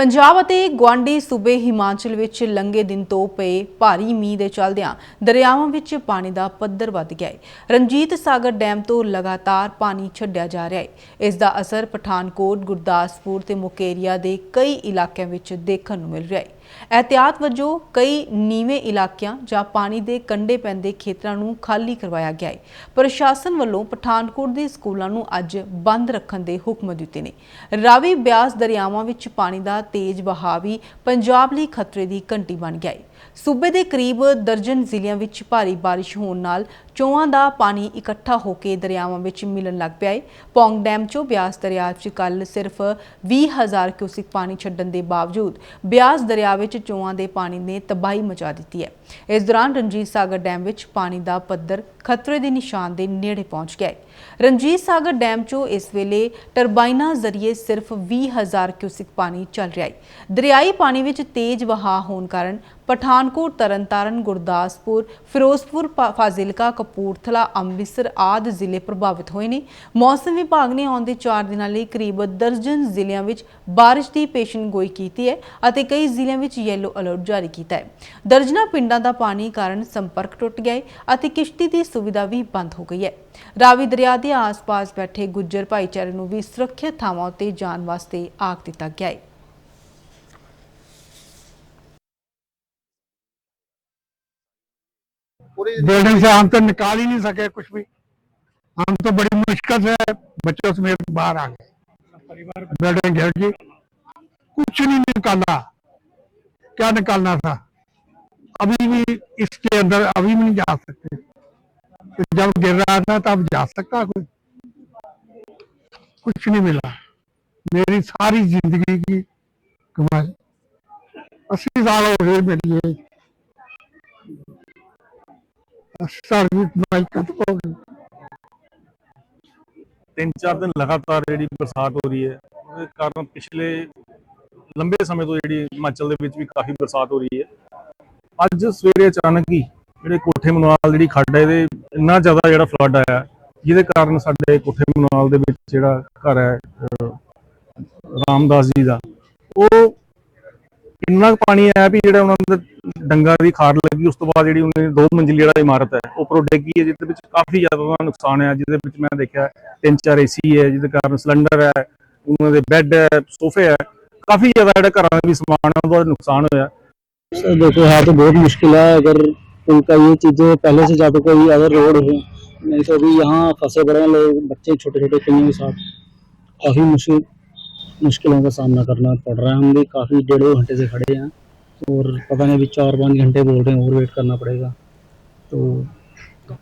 ਪੰਜਾਬ ਅਤੇ ਗੁਆਂਢੀ ਸੂਬੇ ਹਿਮਾਚਲ ਵਿੱਚ ਲੰਘੇ ਦਿਨ ਤੋਂ ਪਏ ਭਾਰੀ ਮੀਂਹ ਦੇ ਚੱਲਦਿਆਂ ਦਰਿਆਵਾਂ ਵਿੱਚ ਪਾਣੀ ਦਾ ਪੱਧਰ ਵੱਧ ਗਿਆ ਹੈ। ਰਣਜੀਤ ਸਾਗਰ ਡੈਮ ਤੋਂ ਲਗਾਤਾਰ ਪਾਣੀ ਛੱਡਿਆ ਜਾ ਰਿਹਾ ਹੈ। ਇਸ ਦਾ ਅਸਰ ਪਠਾਨਕੋਟ, ਗੁਰਦਾਸਪੁਰ ਤੇ ਮੁਕੇਰੀਆ ਦੇ ਕਈ ਇਲਾਕਿਆਂ ਵਿੱਚ ਦੇਖਣ ਨੂੰ ਮਿਲ ਰਿਹਾ ਹੈ। ਇਹਤਿਆਤ ਵਜੋਂ ਕਈ ਨੀਵੇਂ ਇਲਾਕਿਆਂ ਜਾਂ ਪਾਣੀ ਦੇ ਕੰਢੇ ਪੈਂਦੇ ਖੇਤਰਾਂ ਨੂੰ ਖਾਲੀ ਕਰਵਾਇਆ ਗਿਆ ਹੈ ਪ੍ਰਸ਼ਾਸਨ ਵੱਲੋਂ ਪਠਾਨਕੋਟ ਦੇ ਸਕੂਲਾਂ ਨੂੰ ਅੱਜ ਬੰਦ ਰੱਖਣ ਦੇ ਹੁਕਮ ਦਿੱਤੇ ਨੇ ਰਾਵੀ ਬਿਆਸ ਦਰਿਆਵਾਂ ਵਿੱਚ ਪਾਣੀ ਦਾ ਤੇਜ਼ ਵਹਾਅ ਵੀ ਪੰਜਾਬ ਲਈ ਖਤਰੇ ਦੀ ਘੰਟੀ ਬਣ ਗਿਆ ਹੈ ਸੂਬੇ ਦੇ ਕਰੀਬ ਦਰਜਨ ਜ਼ਿਲ੍ਹਿਆਂ ਵਿੱਚ ਭਾਰੀ ਬਾਰਿਸ਼ ਹੋਣ ਨਾਲ ਚੋਆਂ ਦਾ ਪਾਣੀ ਇਕੱਠਾ ਹੋ ਕੇ ਦਰਿਆਵਾਂ ਵਿੱਚ ਮਿਲਣ ਲੱਗ ਪਿਆ ਹੈ ਪੌਂਗ ਡੈਮ 'ਚੋਂ ਬਿਆਸ ਦਰਿਆ 'ਚ ਕੱਲ ਸਿਰਫ 20000 ਕਿਊਸਿਕ ਪਾਣੀ ਛੱਡਣ ਦੇ ਬਾਵਜੂਦ ਬਿਆਸ ਦਰਿਆ ਵਿੱਚ ਚੋਆਂ ਦੇ ਪਾਣੀ ਨੇ ਤਬਾਹੀ ਮਚਾ ਦਿੱਤੀ ਹੈ ਇਸ ਦੌਰਾਨ ਰਣਜੀਤ ਸਾਗਰ ਡੈਮ ਵਿੱਚ ਪਾਣੀ ਦਾ ਪੱਧਰ ਖਤਰੇ ਦੇ ਨਿਸ਼ਾਨ ਦੇ ਨੇੜੇ ਪਹੁੰਚ ਗਿਆ ਹੈ ਰਣਜੀਤ ਸਾਗਰ ਡੈਮ 'ਚੋਂ ਇਸ ਵੇਲੇ ਟਰਬਾਈਨਾਂ ਜ਼ਰੀਏ ਸਿਰਫ 20000 ਕਿਊਸਿਕ ਪਾਣੀ ਚੱਲ ਰਿਹਾ ਹੈ ਦਰਿਆਈ ਪਾਣੀ ਵਿੱਚ ਤੇਜ਼ ਵਹਾਅ ਹੋਣ ਕਾਰਨ ਪਠਾਨਕੋਟ, ਤਰਨਤਾਰਨ, ਗੁਰਦਾਸਪੁਰ, ਫਿਰੋਜ਼ਪੁਰ ਫਾ- ਫਾਜ਼ਿਲਕਾ, ਕਪੂਰਥਲਾ, ਅੰਮ੍ਰਿਤਸਰ ਆਦਿ ਜ਼ਿਲ੍ਹੇ ਪ੍ਰਭਾਵਿਤ ਹੋਏ ਨੇ। ਮੌਸਮ ਵਿਭਾਗ ਨੇ ਆਉਂਦੇ 4 ਦਿਨਾਂ ਲਈ ਕਰੀਬ ਦਰਜਨ ਜ਼ਿਲ੍ਹਿਆਂ ਵਿੱਚ ਬਾਰਿਸ਼ ਦੀ ਪੇਸ਼ਨਗੋਈ ਕੀਤੀ ਹੈ ਅਤੇ ਕਈ ਜ਼ਿਲ੍ਹਿਆਂ ਵਿੱਚ ਯੈਲੋ ਅਲਰਟ ਜਾਰੀ ਕੀਤਾ ਹੈ। ਦਰਜਨਾ ਪਿੰਡਾਂ ਦਾ ਪਾਣੀ ਕਾਰਨ ਸੰਪਰਕ ਟੁੱਟ ਗਿਆ ਹੈ ਅਤੇ ਕਿਸ਼ਤੀ ਦੀ ਸੁਵਿਧਾ ਵੀ ਬੰਦ ਹੋ ਗਈ ਹੈ। ਰਾਵੀ ਦਰਿਆ ਦੇ ਆਸ-ਪਾਸ ਬੈਠੇ ਗੁੱਜਰ ਭਾਈਚਾਰੇ ਨੂੰ ਵੀ ਸੁਰੱਖਿਅਤ ਥਾਵਾਂ ਉੱਤੇ ਜਾਣ ਵਾਸਤੇ ਆਖ ਦਿੱਤਾ ਗਿਆ ਹੈ। बिल्डिंग से हम तो निकाल ही नहीं सके कुछ भी। हम तो बड़ी मुश्किल से बच्चों समेत बाहर आ गए। बिल्डिंग घेर गई कुछ नहीं निकाला। क्या निकालना था? अभी भी इसके अंदर अभी भी नहीं जा सकते। तो जब गिर रहा था तब जा सकता कोई। कुछ नहीं मिला। मेरी सारी ज़िंदगी की कमाई। अस्सी साल हो गए मेरी ਤਿੰਨ ਚਾਰ ਦਿਨ ਲਗਾਤਾਰ ਜਿਹੜੀ ਬਰਸਾਤ ਹੋ ਰਹੀ ਹੈ, ਉਹਦੇ ਕਾਰਨ ਪਿਛਲੇ ਲੰਬੇ ਸਮੇਂ ਤੋਂ ਜਿਹੜੀ ਹਿਮਾਚਲ ਦੇ ਵਿੱਚ ਵੀ ਕਾਫੀ ਬਰਸਾਤ ਹੋ ਰਹੀ ਹੈ। ਅੱਜ ਸਵੇਰੇ ਅਚਾਨਕ ਹੀ ਜਿਹੜੇ ਕੋਠੇ ਮਨਵਾਲ ਜਿਹੜੀ ਖੱਡ ਹੈ, ਇਹਦੇ ਇੰਨਾ ਜ਼ਿਆਦਾ ਜਿਹੜਾ ਫਲੱਡ ਆਇਆ, ਜਿਹਦੇ ਕਾਰਨ ਸਾਡੇ ਕੋਠੇ ਮਨਵਾਲ ਦੇ ਵਿੱਚ ਜਿਹੜਾ ਘਰ ਹੈ ਰਾਮਦਾਸ ਜੀ ਦਾ, ਉਹ ਇੰਨਾ ਕੁ ਪਾਣੀ ਆਇਆ ਵੀ ਜਿਹੜਾ ਉਹਨਾਂ ਦੇ ਡੰਗਾ ਦੀ ਖਾਰ ਲੱਗੀ ਉਸ ਤੋਂ ਬਾਅਦ ਜਿਹੜੀ ਉਹਨੇ ਦੋ ਮੰਜ਼ਿਲ ਜਿਹੜਾ ਇਮਾਰਤ ਹੈ ਉੱਪਰੋਂ ਡਿੱਗੀ ਹੈ ਜਿਹਦੇ ਵਿੱਚ ਕਾਫੀ ਜ਼ਿਆਦਾ ਉਹਦਾ ਨੁਕਸਾਨ ਹੈ ਜਿਹਦੇ ਵਿੱਚ ਮੈਂ ਦੇਖਿਆ ਤਿੰਨ ਚਾਰ ਏਸੀ ਹੈ ਜਿਹਦੇ ਕਾਰਨ ਸਿਲੰਡਰ ਹੈ ਉਹਨਾਂ ਦੇ ਬੈੱਡ ਹੈ ਸੋਫੇ ਹੈ ਕਾਫੀ ਜ਼ਿਆਦਾ ਜਿਹੜਾ ਘਰਾਂ ਦਾ ਵੀ ਸਮਾਨ ਹੈ ਉਹਦਾ ਨੁਕਸਾਨ ਹੋਇਆ सर देखो यहाँ तो बहुत मुश्किल है अगर उनका ये चीजें पहले से ज्यादा कोई अगर रोड हो नहीं तो अभी यहाँ फंसे पड़े हैं लोग बच्चे छोटे छोटे कईयों के साथ काफी मुश्किल मुश्किलों का सामना करना पड़ रहा है हम भी काफी डेढ़ दो घंटे से खड़े हैं और पता नहीं अभी चार पाँच घंटे बोल रहे हैं और वेट करना पड़ेगा तो